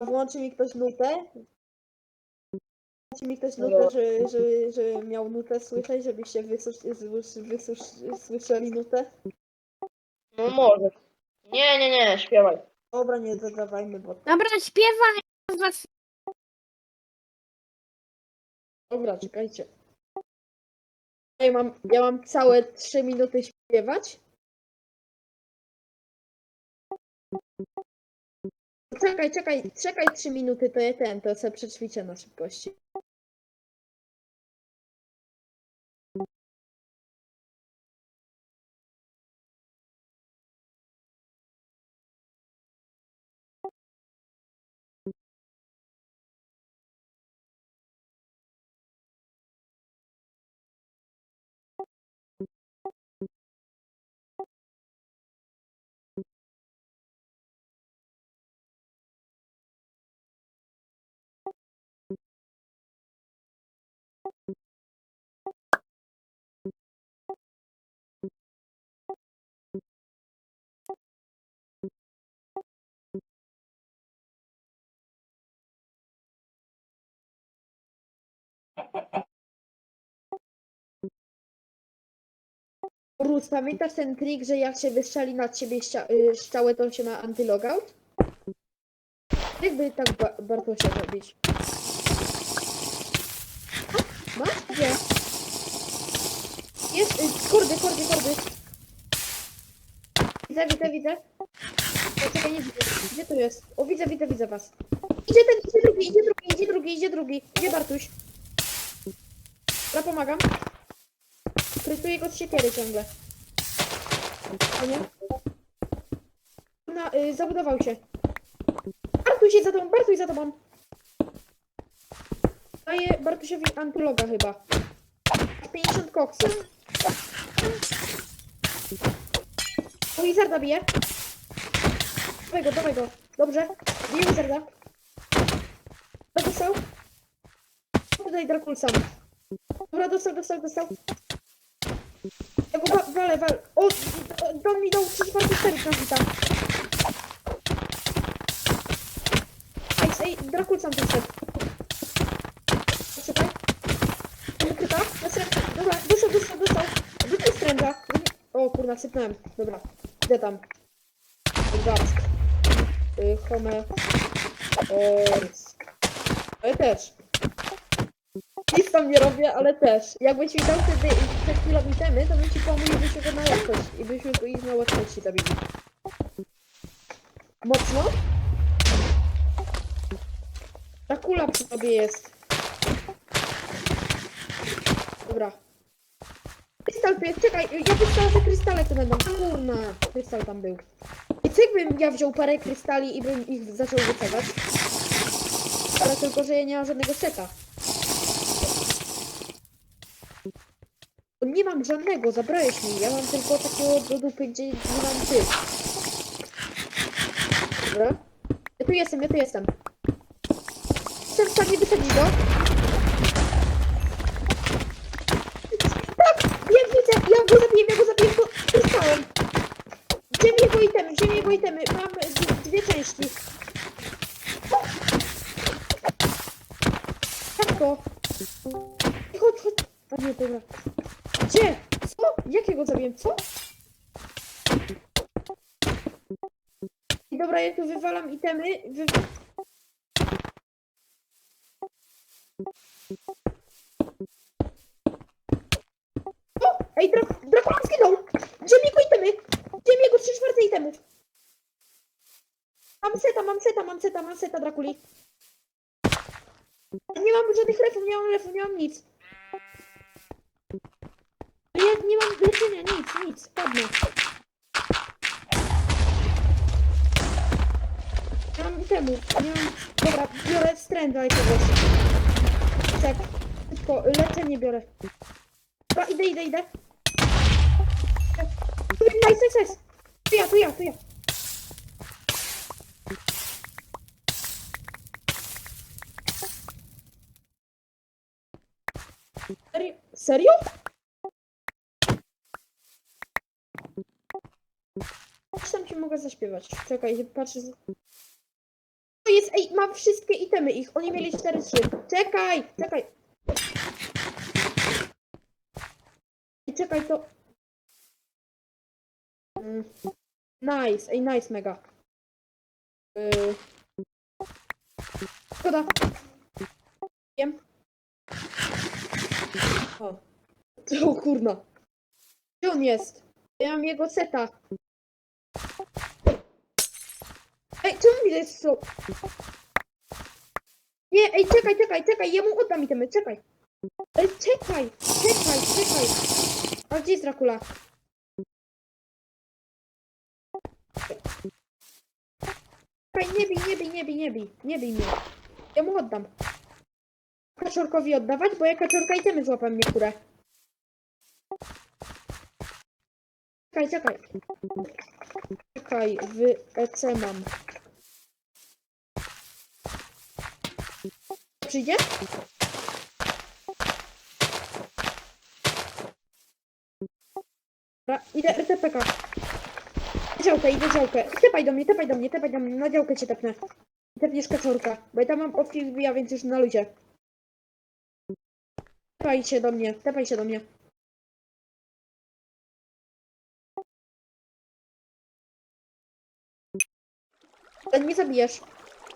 Włączy mi ktoś nutę? Włączy mi ktoś nutę, że, że, że miał nutę słyszeć, żebyście wysusz, wysusz, wysusz, słyszeli nutę? No może. Nie, nie, nie, śpiewaj. Dobra, nie dodawajmy, bo... Dobra, śpiewaj. z Was... Dobra, czekajcie. Ja mam, ja mam całe 3 minuty śpiewać? Czekaj, czekaj, czekaj 3 minuty, to ja ten, to sobie przećwiczę na szybkości. Rus, pamiętasz ten trik, że jak się wystrzeli nad ciebie ścia- y, szczałę, to się ma antylogout? Jakby tak ba- Bartosia zrobić? Masz? Gdzie? Jest, y, kordy, kordy, kordy. Widzę, widzę, widzę. O, nie widzę. Gdzie to jest? O, widzę, widzę, widzę was. Idzie ten, idzie drugi, idzie drugi, idzie drugi, idzie drugi. Idzie Bartuś. Ja pomagam. Krytuję go z siekiery ciągle. O nie? Na, y, zabudował się. Bartuś jest za tobą, Bartuś za tobą. Daję Bartusiowi antyloga chyba. 50 koksów. O, Wizarda bije. Dawaj go, dawaj go. Dobrze. Bije Wizarda. Dostał? Tutaj Drakulsa. Dobra, dostał, dostał, dostał. Ja go wa- walę, walę. O, d- do mi dał 34 na hita. Ej, ej, Drakulsa tu wszedł. Czekaj. Wykryta? Na srebrze. Dobra, dostał, dostał, dostał. Wypij stręża. O kurna, sypnąłem. Dobra, idę tam. Gack. Y, Home. Ors. Ale też. Nic tam nie robię, ale też. Jakbyś mi dał wtedy przed chwilą itemy, to bym ci pomógł i byśmy na. I byśmy go ich na łatwości zabili. Mocno? Ta kula przy tobie jest. Dobra. Krystal jest, czekaj, ja myślałam, że krystale to będą. Kurna, krystal tam był. I co jakbym ja wziął parę krystali i bym ich zaczął wycofać? Ale tylko, że ja nie mam żadnego seta. Nie mam żadnego, zabrałeś mi. Ja mam tylko takiego do dupy, gdzie nie mam ty. Dobra. Ja tu jestem, ja tu jestem. Jestem w stanie wysadzić go. Tak! Ja widzę, ja go zabiję, ja go zabiję, bo dostałem. Mi jego itemy, mi jego itemy? Mam dwie części. Jak to? Chodź, chodź. A nie, dobra. Gdzie? Co? Jakiego zabiłem? Co? I dobra, ja tu wywalam itemy. Wy... O! Ej, dra Drakula zginął! Gdzie mi jego itemy? Gdzie mi jego 3 czwarte itemów? Mam seta, mam seta, mam seta, mam seta Drakuli. Nie mam żadnych refów, nie mam refów, nie mam nic. Nie mam leczenia, nic, nic, padnę. Nie mam temu, nie mam... Dobra, biorę stręża jakiegoś. Tak, szybko, leczenie biorę. Dobra, idę, idę, idę. Nice, nice, nice. Tu ja, tu ja, tu ja. Serio? Tam ci mogę zaśpiewać. Czekaj, patrzę. To jest, ej, mam wszystkie itemy ich. Oni mieli 4-3. Czekaj, czekaj. I czekaj, to... Mm. Nice, ej, nice, mega. Yy... Szkoda. Wiem. O. O kurna. Gdzie on jest? Ja mam jego seta. Ej, czemu jest so... Nie, ej, czekaj, czekaj, czekaj, ja mu oddam itemy, czekaj. Ej, czekaj, czekaj, czekaj. A gdzie jest Dracula? Czekaj, nie bij, nie bij, nie bij, nie bij, nie bij mnie. Ja mu oddam. Kaczorkowi oddawać, bo ja kaczorka itemy złapam niektóre. Czekaj, czekaj. Czekaj, w EC mam. Przyjdzie? Dobra, idę RTPK. Działkę, idę działkę. Tepaj do mnie, tepaj do mnie, tepaj do mnie, na działkę cię tepnę. Tepniesz kaczorka, bo ja tam mam opki wbija, więc już na ludzie. Tepaj się do mnie, tepaj się do mnie. Ale nie zabijesz.